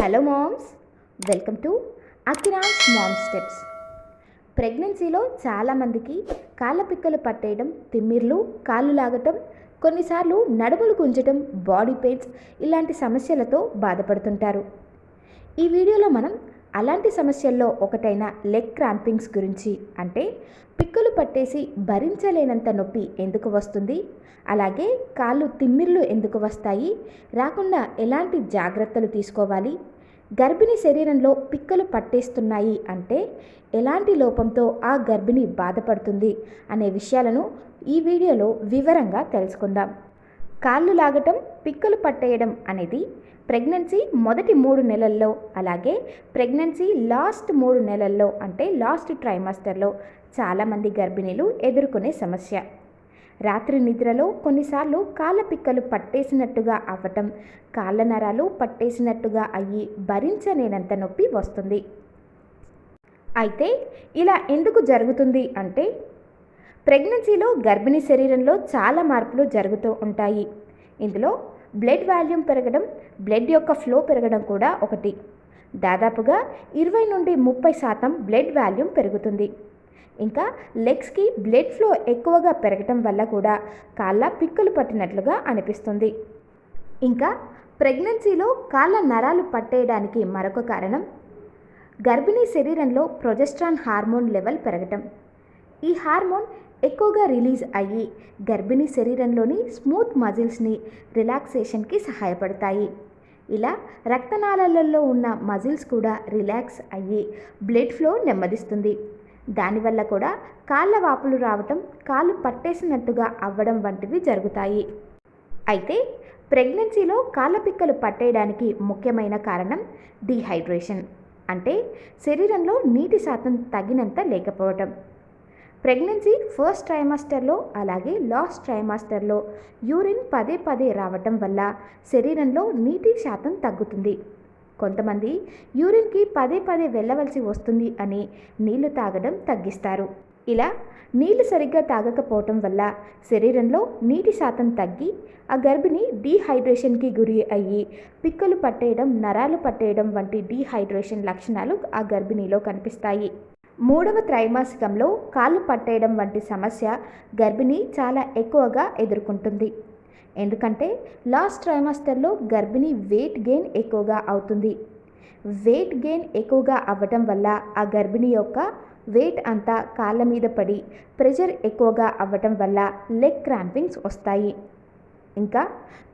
Hello moms welcome to అకిరాన్స్ mom steps ప్రెగ్నెన్సీలో చాలామందికి కాళ్ళ పిక్కలు పట్టేయడం తిమ్మిర్లు కాళ్ళు లాగటం కొన్నిసార్లు నడుములు గుంజటం బాడీ పెయిన్స్ ఇలాంటి సమస్యలతో బాధపడుతుంటారు. ఈ వీడియోలో మనం అలాంటి సమస్యల్లో ఒకటైన లెగ్ క్రాంపింగ్స్ గురించి అంటే పిక్కలు పట్టేసి భరించలేనంత నొప్పి ఎందుకు వస్తుంది? అలాగే కాళ్ళు తిమ్మిర్లు ఎందుకు వస్తాయి? రాకుండా ఎలాంటి జాగ్రత్తలు తీసుకోవాలి? గర్భిణీ శరీరంలో పిక్కలు పట్టేస్తున్నాయి అంటే ఎలాంటి లోపంతో ఆ గర్భిణి బాధపడుతుంది అనే విషయాలను ఈ వీడియోలో వివరంగా తెలుసుకుందాం. కాళ్ళు లాగటం పిక్కలు పట్టేయడం అనేది ప్రెగ్నెన్సీ మొదటి మూడు నెలల్లో అలాగే ప్రెగ్నెన్సీ లాస్ట్ మూడు నెలల్లో అంటే లాస్ట్ ట్రైమాస్టర్లో చాలామంది గర్భిణీలు ఎదుర్కొనే సమస్య. రాత్రి నిద్రలో కొన్నిసార్లు కాళ్ళ పిక్కలు పట్టేసినట్టుగా అవ్వటం కాళ్ళ నరాలు పట్టేసినట్టుగా అయ్యి భరించలేనంత నొప్పి వస్తుంది. అయితే ఇలా ఎందుకు జరుగుతుంది అంటే ప్రెగ్నెన్సీలో గర్భిణీ శరీరంలో చాలా మార్పులు జరుగుతూ ఉంటాయి. ఇందులో బ్లడ్ వాల్యూమ్ పెరగడం బ్లడ్ యొక్క ఫ్లో పెరగడం కూడా ఒకటి. దాదాపుగా ఇరవై నుండి ముప్పై శాతం బ్లడ్ వాల్యూమ్ పెరుగుతుంది. ఇంకా లెగ్స్కి బ్లడ్ ఫ్లో ఎక్కువగా పెరగటం వల్ల కూడా కాళ్ళ పిక్కలు పట్టినట్లుగా అనిపిస్తుంది. ఇంకా ప్రెగ్నెన్సీలో కాళ్ళ నరాలు పట్టేయడానికి మరొక కారణం గర్భిణీ శరీరంలో ప్రొజెస్ట్రాన్ హార్మోన్ లెవెల్ పెరగటం. ఈ హార్మోన్ ఎక్కువగా రిలీజ్ అయ్యి గర్భిణీ శరీరంలోని స్మూత్ మజిల్స్ని రిలాక్సేషన్కి సహాయపడతాయి. ఇలా రక్తనాళాలలో ఉన్న మజిల్స్ కూడా రిలాక్స్ అయ్యి బ్లడ్ ఫ్లో నెమ్మదిస్తుంది. దానివల్ల కూడా కాళ్ళ వాపులు రావటం కాళ్ళు పట్టేసినట్టుగా అవ్వడం వంటివి జరుగుతాయి. అయితే ప్రెగ్నెన్సీలో కాళ్ళ పిక్కలు పట్టేయడానికి ముఖ్యమైన కారణం డీహైడ్రేషన్ అంటే శరీరంలో నీటి శాతం తగినంత లేకపోవటం. ప్రెగ్నెన్సీ ఫస్ట్ ట్రైమాస్టర్లో అలాగే లాస్ట్ ట్రైమాస్టర్లో యూరిన్ పదే పదే రావటం వల్ల శరీరంలో నీటి శాతం తగ్గుతుంది. కొంతమంది యూరిన్కి పదే పదే వెళ్ళవలసి వస్తుంది అని నీళ్ళు తాగడం తగ్గిస్తారు. ఇలా నీళ్ళు సరిగ్గా తాగకపోవటం వల్ల శరీరంలో నీటి శాతం తగ్గి ఆ గర్భిణి డీహైడ్రేషన్కి గురి అయ్యి పిక్కలు పట్టేయడం నరాలు పట్టేయడం వంటి డీహైడ్రేషన్ లక్షణాలు ఆ గర్భిణిలో కనిపిస్తాయి. మూడవ త్రైమాసికంలో కాళ్ళు పట్టేయడం వంటి సమస్య గర్భిణి చాలా ఎక్కువగా ఎదుర్కొంటుంది. ఎందుకంటే లాస్ట్ ట్రైమాస్టర్లో గర్భిణి వెయిట్ గెయిన్ ఎక్కువగా అవుతుంది. వెయిట్ గెయిన్ ఎక్కువగా అవ్వటం వల్ల ఆ గర్భిణి యొక్క వెయిట్ అంతా కాళ్ళ మీద పడి ప్రెషర్ ఎక్కువగా అవ్వటం వల్ల లెగ్ క్రాంపింగ్స్ వస్తాయి. ఇంకా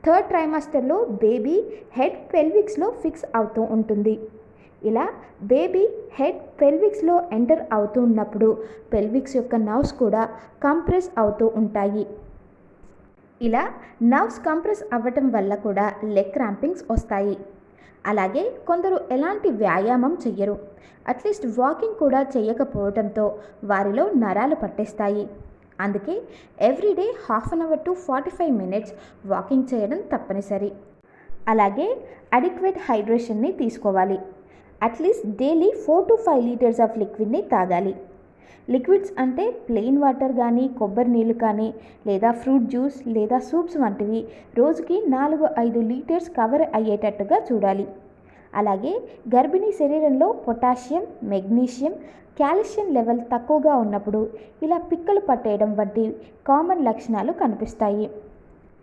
థర్డ్ ట్రైమాస్టర్లో బేబీ హెడ్ పెల్విక్స్లో ఫిక్స్ అవుతూ ఉంటుంది. ఇలా బేబీ హెడ్ పెల్విక్స్లో ఎంటర్ అవుతూ ఉన్నప్పుడు పెల్విక్స్ యొక్క నర్వ్స్ కూడా కంప్రెస్ అవుతూ ఉంటాయి. ఇలా నర్వ్స్ కంప్రెస్ అవ్వటం వల్ల కూడా లెగ్ క్రాంపింగ్స్ వస్తాయి. అలాగే కొందరు ఎలాంటి వ్యాయామం చెయ్యరు. అట్లీస్ట్ వాకింగ్ కూడా చేయకపోవడంతో వారిలో నరాలు పట్టేస్తాయి. అందుకే everyday half an hour to forty five minutes walking చేయడం తప్పనిసరి. అలాగే అడిక్వేట్ హైడ్రేషన్ని తీసుకోవాలి. At least daily four to five litres of లిక్విడ్ని తాగాలి. లిక్విడ్స్ అంటే ప్లెయిన్ వాటర్ కానీ కొబ్బరి నీళ్ళు కానీ లేదా ఫ్రూట్ జ్యూస్ లేదా సూప్స్ వంటివి రోజుకి నాలుగు ఐదు లీటర్స్ కవర్ అయ్యేటట్టుగా చూడాలి. అలాగే గర్భిణీ శరీరంలో పొటాషియం మెగ్నీషియం కాల్షియం లెవెల్ తక్కువగా ఉన్నప్పుడు ఇలా పిక్కలు పట్టేయడం వంటి కామన్ లక్షణాలు కనిపిస్తాయి.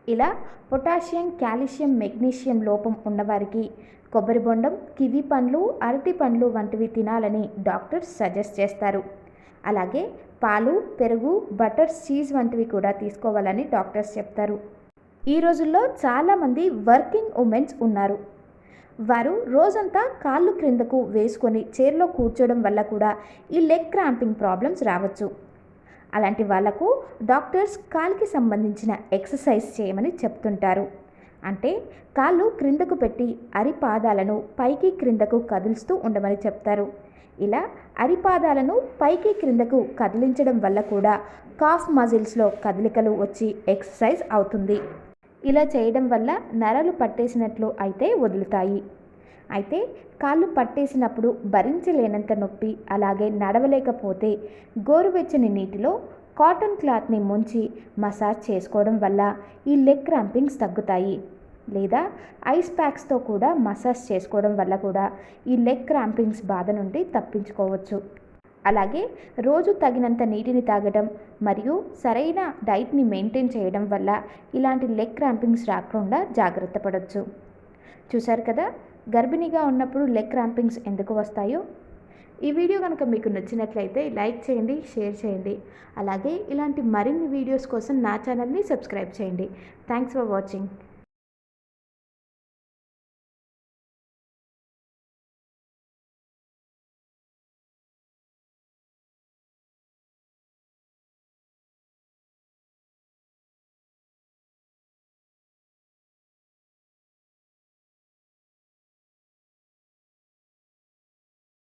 ఇలా పొటాషియం కాల్షియం మెగ్నీషియం లోపం ఉన్నవారికి కొబ్బరి బొండం కివి పండ్లు అరటి పండ్లు వంటివి తినాలని డాక్టర్స్ సజెస్ట్ చేస్తారు. అలాగే పాలు పెరుగు బటర్ చీజ్ వంటివి కూడా తీసుకోవాలని డాక్టర్స్ చెప్తారు. ఈ రోజుల్లో చాలామంది వర్కింగ్ ఉమెన్స్ ఉన్నారు. వారు రోజంతా కాళ్ళు క్రిందకు వేసుకొని చైర్లో కూర్చోవడం వల్ల కూడా ఈ లెగ్ క్రాంపింగ్ ప్రాబ్లమ్స్ రావచ్చు. అలాంటి వాళ్ళకు డాక్టర్స్ కాలుకి సంబంధించిన ఎక్సర్సైజ్ చేయమని చెప్తుంటారు. అంటే కాళ్ళు క్రిందకు పెట్టి అరిపాదాలను పైకి క్రిందకు కదులుస్తూ ఉండమని చెప్తారు. ఇలా అరిపాదాలను పైకి క్రిందకు కదిలించడం వల్ల కూడా కాఫ్ మజిల్స్లో కదలికలు వచ్చి ఎక్సర్సైజ్ అవుతుంది. ఇలా చేయడం వల్ల నరాలు పట్టేసినట్లు అయితే వదులుతాయి. అయితే కాళ్ళు పట్టేసినప్పుడు భరించలేనంత నొప్పి అలాగే నడవలేకపోతే గోరువెచ్చని నీటిలో కాటన్ క్లాత్ని ముంచి మసాజ్ చేసుకోవడం వల్ల ఈ లెగ్ క్రాంపింగ్స్ తగ్గుతాయి. లేదా ఐస్ ప్యాక్స్తో కూడా మసాజ్ చేసుకోవడం వల్ల కూడా ఈ లెగ్ క్రాంపింగ్స్ బాధ నుండి తప్పించుకోవచ్చు. అలాగే రోజు తగినంత నీటిని తాగడం మరియు సరైన డైట్ని మెయింటైన్ చేయడం వల్ల ఇలాంటి లెగ్ క్రాంపింగ్స్ రాకుండా జాగ్రత్త పడవచ్చు చూశారు కదా? గర్భిణిగా ఉన్నప్పుడు లెగ్ క్రాంపింగ్స్ ఎందుకు వస్తాయో? ఈ వీడియో కనుక మీకు నచ్చినట్లయితే లైక్ చేయండి షేర్ చేయండి. అలాగే ఇలాంటి మరిన్ని వీడియోస్ కోసం నా ఛానల్ని సబ్స్క్రైబ్ చేయండి. Thanks for watching.